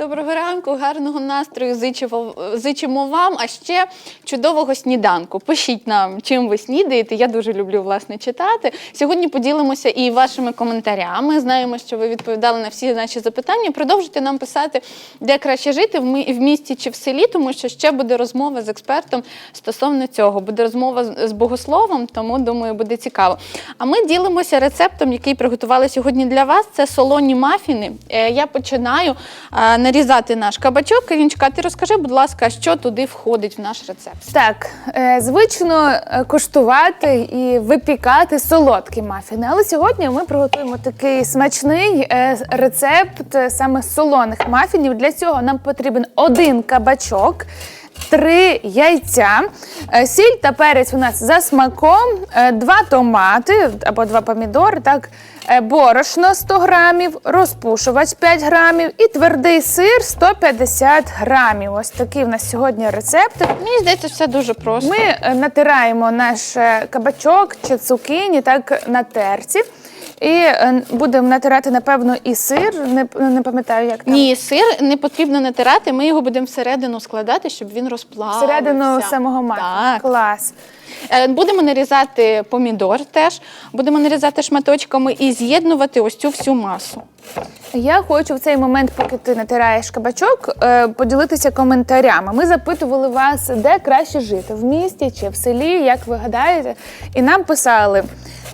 Доброго ранку, гарного настрою зичимо, зичимо вам, а ще чудового сніданку. Пишіть нам, чим ви снідаєте. Я дуже люблю власне читати. Сьогодні поділимося і вашими коментарями. Знаємо, що ви відповідали на всі наші запитання. Продовжуйте нам писати, де краще жити в місті чи в селі, тому що ще буде розмова з експертом стосовно цього. Буде розмова з богословом, тому думаю, буде цікаво. А ми ділимося рецептом, який приготували сьогодні для вас. Це солоні мафіни. Е, Я починаю е, нарізати наш кабачок. Карінчка, ти розкажи, будь ласка, що туди входить в наш рецепт. Так, е, звично е, куштувати і випікати солодкі мафіни. Але сьогодні ми приготуємо такий смачний е, рецепт саме солоних мафінів. Для цього нам потрібен один кабачок. Три яйця, е, сіль та перець у нас за смаком, е, два томати або два помідори, так, е, борошно 100 грамів, розпушувач 5 грамів і твердий сир 150 грамів. Ось такий в нас сьогодні рецепт. Мені здається, все дуже просто. Ми натираємо наш кабачок чи цукіні так на терці. І е, будемо натирати, напевно, і сир. Не, не пам'ятаю, як там. Ні, сир не потрібно натирати. Ми його будемо всередину складати, щоб він розплавився. Всередину самого маку. Так. Клас. Е, Будемо нарізати помідор теж, будемо нарізати шматочками і з'єднувати ось цю всю масу. Я хочу в цей момент, поки ти натираєш кабачок, е, поділитися коментарями. Ми запитували вас, де краще жити в місті чи в селі, як ви гадаєте, і нам писали.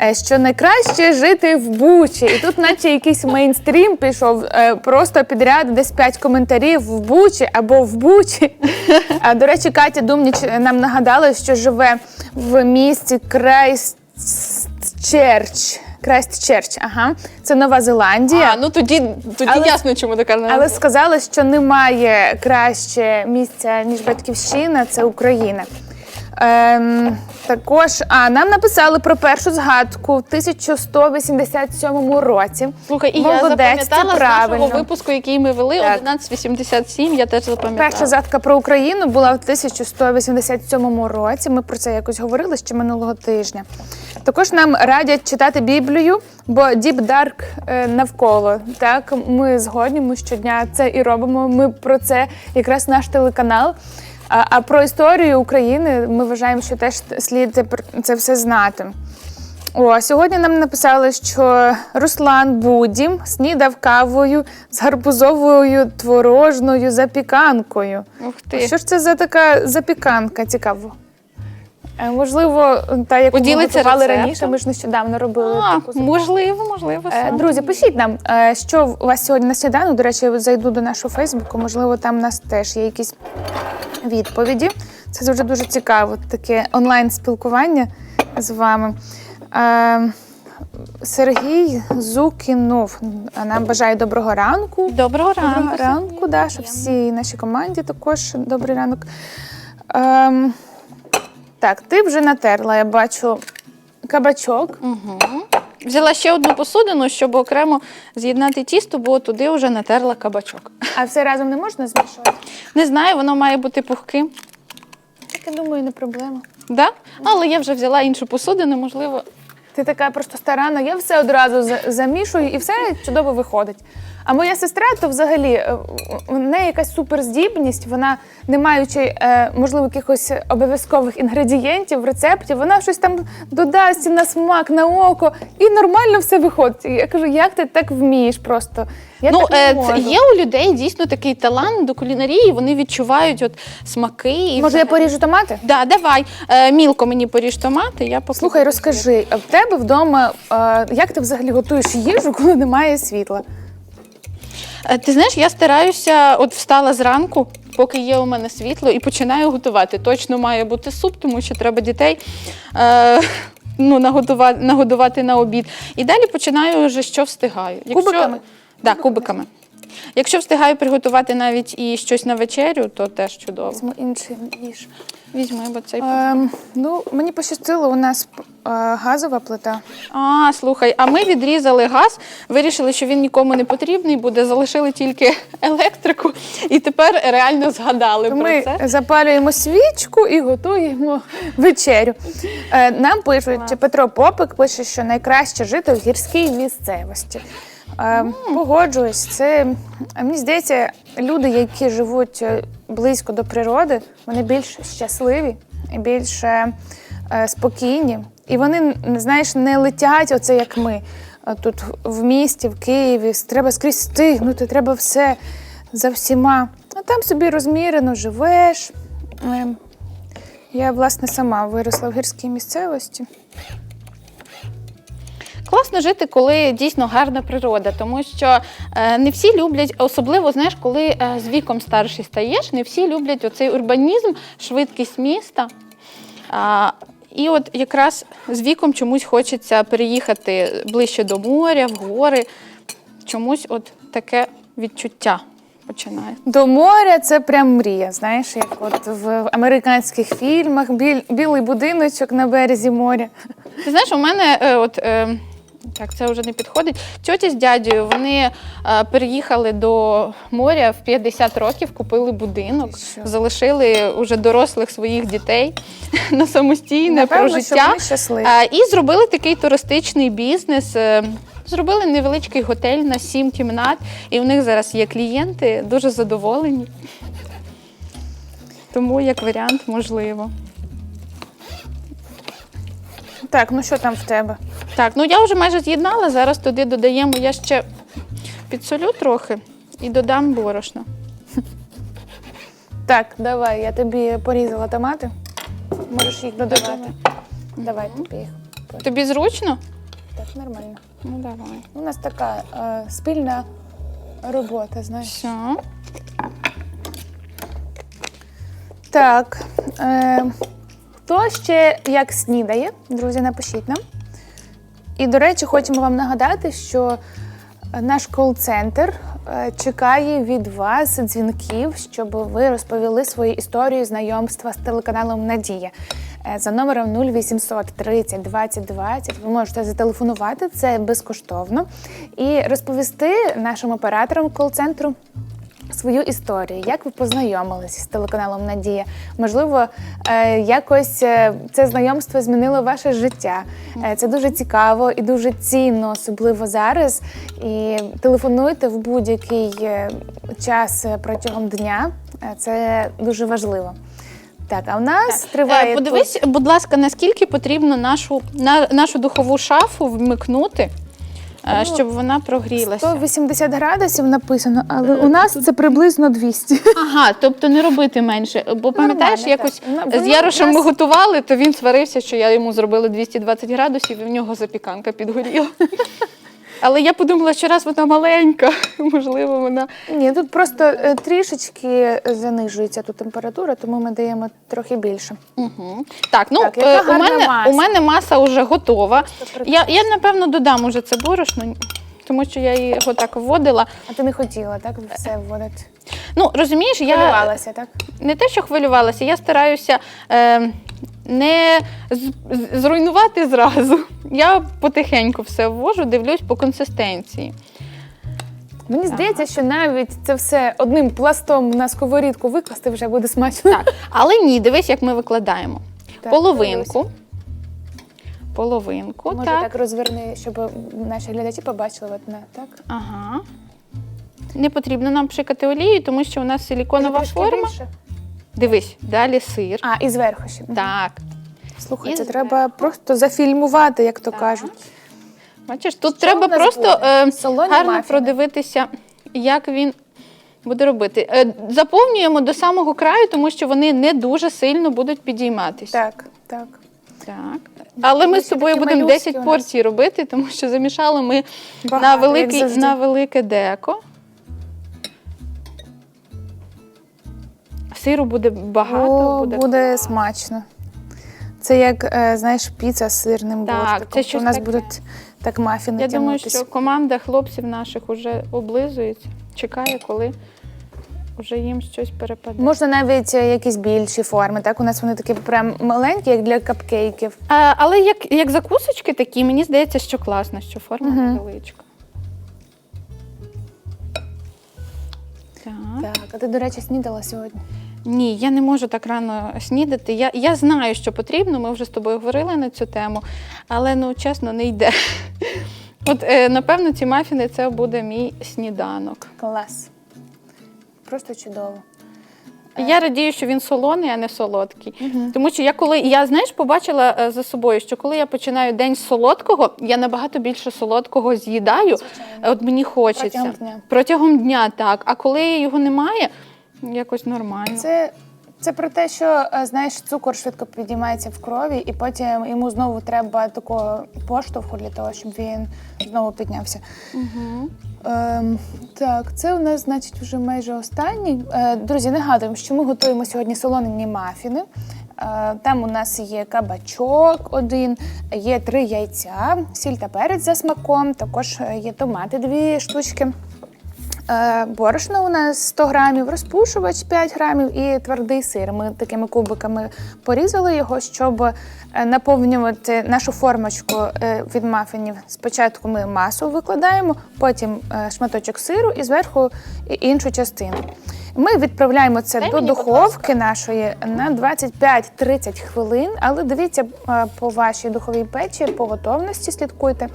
е, Що найкраще жити в Бучі, і тут, наче якийсь мейнстрім пішов е, просто підряд, десь п'ять коментарів в Бучі або в Бучі. А до речі, Катя Думніч нам нагадала, що живе в місті Крайстчерч. Крайстчерч, ага, це Нова Зеландія. А, ну тоді, тоді Але- ясно, чому така назва. Але сказали, що немає краще місця, ніж батьківщина, це Україна. Ем, також а, нам написали про першу згадку в 1187 році. Слухай, і я Молодець, запам'ятала це з нашого випуску, який ми вели, Так. 1187, я теж запам'ятала. Перша згадка про Україну була в 1187 році. Ми про це якось говорили ще минулого тижня. Також нам радять читати Біблію, бо Діп Дарк е, навколо. Так, ми згодні, ми щодня це і робимо. Ми про це якраз наш телеканал. А, а про історію України ми вважаємо, що теж слід це все знати. О, сьогодні нам написали, що Руслан Будім снідав кавою з гарбузовою творожною запіканкою. Ух ти. Що ж це за така запіканка? Цікаво. Е, Можливо, та яку ми готували рецептом? раніше, ми ж нещодавно робили А, таку запіканку. можливо, можливо. Е, саме. Друзі, пишіть нам, е, що у вас сьогодні на сніданок. До речі, я зайду до нашого Фейсбуку. Можливо, там у нас теж є якісь відповіді. Це завжди дуже цікаво, таке онлайн-спілкування з вами. Е, Сергій Зукінов нам бажає доброго ранку. Доброго ранку. Доброго ранку, да, щоб всій нашій команді також добрий ранок. Ем, так, ти вже натерла, я бачу кабачок. Взяла ще одну посудину, щоб окремо з'єднати тісто, бо туди вже натерла кабачок. А все разом не можна змішувати? Не знаю, воно має бути пухким. Так, я думаю, не проблема. Да? Але я вже взяла іншу посудину, можливо. Ти така просто старанна, я все одразу за- замішую і все чудово виходить. А моя сестра, то взагалі е, у неї якась суперздібність, вона, не маючи, е, можливо, якихось обов'язкових інгредієнтів в рецепті, вона щось там додасть на смак, на око, і нормально все виходить. Я кажу, як ти так вмієш просто? Я ну, так не е, можу. є у людей дійсно такий талант до кулінарії, вони відчувають от смаки. І Може, я поріжу томати? Да, давай. Е, мілко мені поріж томати, я попробую. Слухай, розкажи, в тебе вдома е, як ти взагалі готуєш їжу, коли немає світла? Е, Ти знаєш, я стараюся, от встала зранку, поки є у мене світло, і починаю готувати. Точно має бути суп, тому що треба дітей е, ну, нагодувати, нагодувати на обід. І далі починаю вже що встигаю. Кубиками? Да, кубиками. Якщо встигаю приготувати навіть і щось на вечерю, то теж чудово. Візьму інший ніж. Візьми, бо цей. Ем, ну, мені пощастило, у нас е, газова плита. А, слухай, а ми відрізали газ, вирішили, що він нікому не потрібний буде, залишили тільки електрику, і тепер реально згадали про Ми це. запалюємо свічку і готуємо вечерю. Е, нам пишуть, Петро Попик пише, що найкраще жити в гірській місцевості. Е, Погоджуюсь, це мені здається, люди, які живуть е, близько до природи, вони більш щасливі і більш е, е, спокійні. І вони, знаєш, не летять, оце як ми. е, Тут в місті, в Києві, треба скрізь встигнути, треба все за всіма. А там собі розмірено живеш. Я, власне, сама виросла в гірській місцевості. Класно жити, коли дійсно гарна природа, тому що е, не всі люблять, особливо знаєш, коли е, з віком старший стаєш, не всі люблять оцей урбанізм, швидкість міста. І от якраз з віком чомусь хочеться переїхати ближче до моря, в гори. Чомусь от таке відчуття починає. До моря це прям мрія, знаєш, як от в американських фільмах біль, білий будиночок на березі моря. Ти знаєш, у мене е, от. Е, так, це вже не підходить. Тьоті з дядею вони е, переїхали до моря в 50 років, купили будинок, що? залишили уже дорослих своїх дітей на самостійне Напевно, про що життя. вони щасливі. Е, і зробили такий туристичний бізнес. е, Зробили невеличкий готель на сім кімнат, і в них зараз є клієнти, дуже задоволені. Тому як варіант можливо. Так, ну що там в тебе? Так, ну я вже майже з'єднала. Зараз туди додаємо, я ще підсолю трохи і додам борошно. Так, давай, я тобі порізала томати. Можеш їх додавати. Давай тобі їх. Тобі зручно? Так, нормально. Ну давай. У нас така е, спільна робота, знаєш. Все. Так. Е, хто ще як снідає? Друзі, напишіть нам. І, до речі, хочемо вам нагадати, що наш кол-центр е, чекає від вас дзвінків, щоб ви розповіли свою історію знайомства з телеканалом Надія. Е, За номером 0800 30 20 20 ви можете зателефонувати, це безкоштовно, і розповісти нашим операторам кол-центру свою історію, як ви познайомилися з телеканалом Надія. Можливо, е, якось е, це знайомство змінило ваше життя. Е, Це дуже цікаво і дуже цінно, особливо зараз. І телефонуйте в будь-який час протягом дня. Це дуже важливо. Так, а в нас триває Е, Подивись, будь ласка, наскільки потрібно нашу, на, нашу духову шафу вмикнути, е, Ну, щоб вона прогрілася. 180 градусів написано, але у нас це приблизно 200. Ага, тобто не робити менше. Бо пам'ятаєш, Нормально, якось так. Ну, з Ярошем ми готували, то він сварився, що я йому зробила 220 градусів, і в нього запіканка підгоріла. Але я подумала, що раз вона маленька, можливо, вона. Ні, тут просто е, трішечки занижується тут температура, тому ми даємо трохи більше. Угу. Так, ну Так, яка е, у, гарна мене, маса. у мене маса вже готова. Я, я напевно додам уже це борошно, тому що я його так вводила. А ти не хотіла, так? Все вводити. Ну, розумієш, я Хвилювалася, так? не те, що хвилювалася, я стараюся е, не зруйнувати зразу. Я потихеньку все ввожу, дивлюсь по консистенції. Мені здається, що навіть це все одним пластом на сковорідку викласти вже буде смачно. Так, але ні, дивись, як ми викладаємо. Так, Половинку. Половинку, Може так. так. розверни, щоб наші глядачі побачили одне, так? Ага. Не потрібно нам пшикати олію, тому що у нас силіконова форма. більше? Дивись, далі сир. А, і зверху ще. Так. Слухай, І це зверху. треба просто зафільмувати, як то кажуть. Бачиш, тут Що треба нас просто буде? е, Солоні гарно мафіни? продивитися, як він буде робити. Е, заповнюємо до самого краю, тому що вони не дуже сильно будуть підійматися. Так, так. Так. Але ми з Ось тобою такі будемо малюсики 10 нас. порцій робити, тому що замішали ми Багато, на, як великий, завжди. на велике деко. Сиру буде багато. О, буде, буде, смачно. Це як, е, знаєш, піца з сирним Так, бортиком. це щось У нас таке. будуть так мафіни Я думаю, що команда хлопців наших вже облизується, чекає, коли вже їм щось перепаде. Можна навіть е, якісь більші форми. Так, у нас вони такі прям маленькі, як для капкейків. А, але як, як закусочки такі, мені здається, що класно, що форма Мгм. невеличка. Так. Так, а ти, до речі, снідала сьогодні. Ні, я не можу так рано снідати. Я, я знаю, що потрібно. Ми вже з тобою говорили на цю тему, але ну чесно, не йде. От, е, напевно, ці мафіни це буде мій сніданок. Клас. Просто чудово. Я радію, що він солоний, а не солодкий. Тому що я коли я знаєш, побачила е, за собою, що коли я починаю день з солодкого, я набагато більше солодкого з'їдаю. Е, От мені хочеться Протягом дня. Протягом дня, так. А коли його немає, якось нормально. Це, це про те, що е, знаєш, цукор швидко підіймається в крові, і потім йому знову треба такого поштовху для того, щоб він знову піднявся. Угу. Ем, так, це у нас, значить, вже майже останній. Е, друзі, нагадуємо, що ми готуємо сьогодні солонені мафіни. Е, там у нас є кабачок один, є три яйця, сіль та перець за смаком, також е, є томати дві штучки. Е, Борошно у нас 100 грамів, розпушувач 5 грамів і твердий сир. Ми такими кубиками порізали його, щоб е, наповнювати нашу формочку е, від мафінів. Спочатку ми масу викладаємо, потім шматочок сиру і зверху іншу частину. Ми відправляємо це Дай до духовки нашої на 25-30 хвилин, але дивіться по вашій духовій печі, по готовності слідкуйте.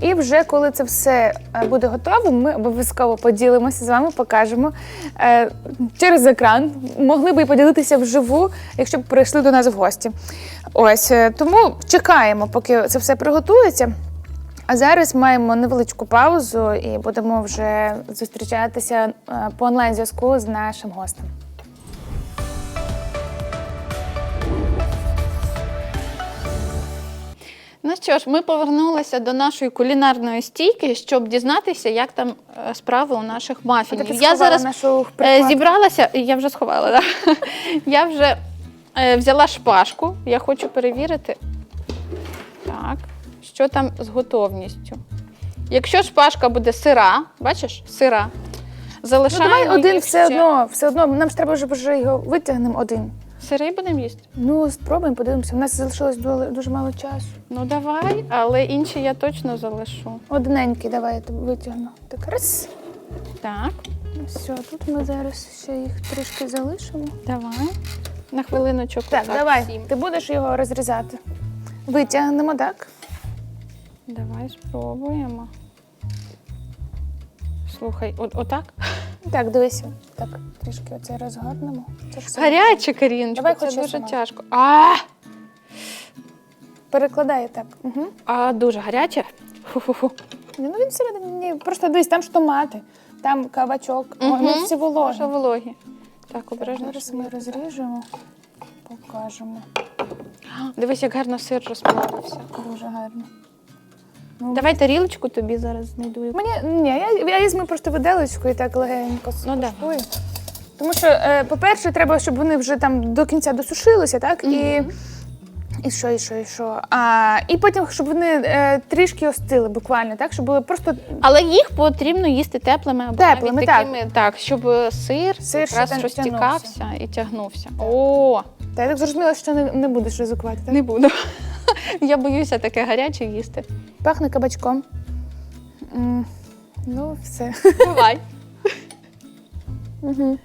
І вже коли це все е, буде готово, ми обов'язково поділимося з вами, покажемо е, через екран. Могли б і поділитися вживу, якщо б прийшли до нас в гості. Ось е, тому чекаємо, поки це все приготується. А зараз маємо невеличку паузу і будемо вже зустрічатися по онлайн-зв'язку з нашим гостем. Ну що ж, ми повернулися до нашої кулінарної стійки, щоб дізнатися, як там е, справи у наших мафінів. Я зараз нашу е, прикладку. зібралася, я вже сховала, да? я вже е, взяла шпажку, я хочу перевірити, так, що там з готовністю. Якщо шпажка буде сира, бачиш, сира, Ну, залишаємо давай один їх все ще. одно, все одно. Нам ж треба вже вже його витягнемо один. Сирий будемо їсти? Ну, спробуємо, подивимося. У нас залишилось дуже, мало часу. Ну давай, але інші я точно залишу. Одненький, давай я тебе витягну. Так, раз. Так, Все, тут ми зараз ще їх трішки залишимо. давай. На хвилиночок. Так, отак давай. всім. Ти будеш його розрізати. Витягнемо, так? Давай спробуємо. Слухай, от, отак? Так, дивися. Так, трішки оце розгорнемо. Це все. Гаряче, Каріночко, Давай це хоч я дуже сама. тяжко. А, Перекладай так. Угу. а дуже гаряче. Фу-фу-фу. Ну він всередині. Ні, просто дивись, там ж томати, там кабачок, Мгм. вони всі Дуже вологі. вологі. Так, обережно. Зараз ми розріжемо, покажемо. Дивись, як гарно сир розплавився. Дуже гарно. Давай тарілочку тобі зараз знайду. Мені ні, я, я візьму просто виделочку і так легенько Ну, да. Тому що, е, по-перше, треба, щоб вони вже там до кінця досушилися, так? І, і що, і що, і що. А, і потім, щоб вони е, трішки остили буквально, так? Щоб були просто Але їх потрібно їсти теплими або Теплими, навіть так. такими, так, щоб е, сир, Сир, якраз там розтікався і тягнувся. О, Та я так зрозуміла, що не, не будеш ризикувати. Так? не буду. Я боюся таке гаряче їсти. Пахне кабачком. М, ну, все. Давай.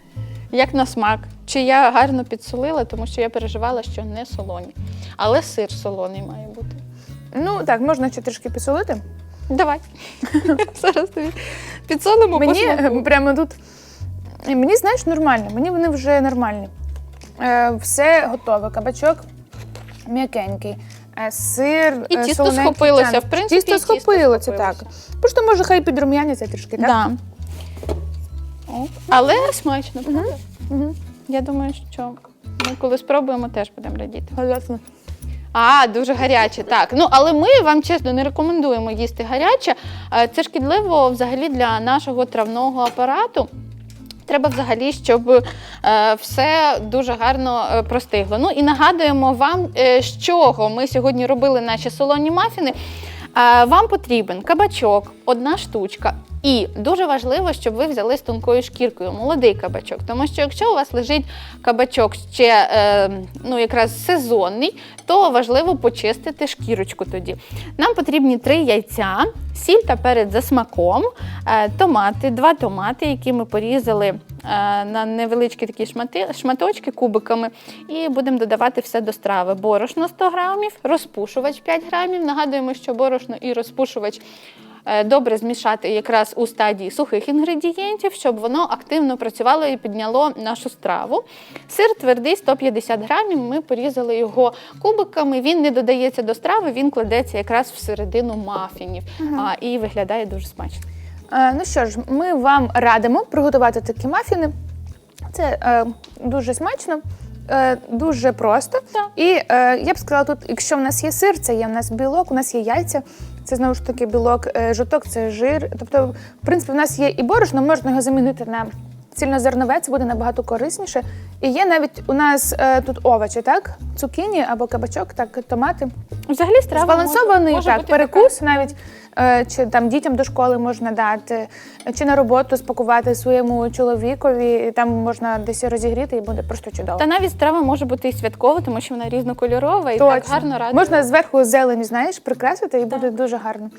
Як на смак. Чи я гарно підсолила, тому що я переживала, що не солоні. Але сир солоний має бути. Ну так, можна ще трішки підсолити. Давай. Зараз тобі підсолимо по Мені смаку. е, прямо тут. е, Мені, знаєш, нормально. Мені вони вже нормальні. Е, все готове. Кабачок м'якенький. Е, сир. І е, тісто солоненький, схопилося, в принципі, Тісто тісто схопилося, так. Просто може хай підрум'яняться трішки, так? Да. О, Але смачно, правда? Угу. Я думаю, що ми коли спробуємо, теж будемо радіти. Гарно. А, дуже гаряче. Так. Ну але ми вам чесно не рекомендуємо їсти гаряче. Е, Це шкідливо взагалі для нашого травного апарату. Треба взагалі, щоб е, все дуже гарно е, простигло. Ну і нагадуємо вам, е, з чого ми сьогодні робили наші солоні мафіни. Вам потрібен кабачок, одна штучка. І дуже важливо, щоб ви взяли з тонкою шкіркою молодий кабачок. Тому що якщо у вас лежить кабачок ще е, ну, якраз сезонний, то важливо почистити шкірочку тоді. Нам потрібні три яйця, сіль та перець за смаком, е, томати, два томати, які ми порізали е, на невеличкі такі шмати, шматочки кубиками. І будемо додавати все до страви. Борошно 100 грамів, розпушувач 5 грамів. Нагадуємо, що борошно і розпушувач добре змішати якраз у стадії сухих інгредієнтів, щоб воно активно працювало і підняло нашу страву. Сир твердий 150 грамів. Ми порізали його кубиками. Він не додається до страви, він кладеться якраз всередину мафінів а, і виглядає дуже смачно. Е, Ну що ж, ми вам радимо приготувати такі мафіни. Це е, дуже смачно, е, дуже просто. І е, я б сказала, тут, якщо в нас є сир, це є в нас білок, у нас є яйця. Це знову ж таки білок, е, жовток це жир. Тобто, в принципі, в нас є і борошно, можна його замінити на цільнозернове, це буде набагато корисніше. І є навіть у нас е, тут овочі, так? Цукіні або кабачок, так, томати. Взагалі страва Збалансований може, може так, бути перекус навіть е, чи там дітям до школи можна дати, чи на роботу спакувати своєму чоловікові. і Там можна десь розігріти і буде просто чудово. Та навіть страва може бути і святкова, тому що вона різнокольорова і так гарно радує. Можна зверху зелені, знаєш, прикрасити і буде дуже гарно.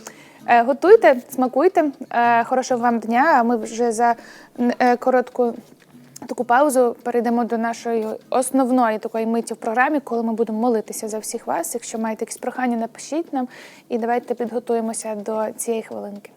Е, Готуйте, смакуйте. Е, Хорошого вам дня. А ми вже за е, коротку таку паузу перейдемо до нашої основної такої миті в програмі, коли ми будемо молитися за всіх вас. Якщо маєте якісь прохання, напишіть нам і давайте підготуємося до цієї хвилинки.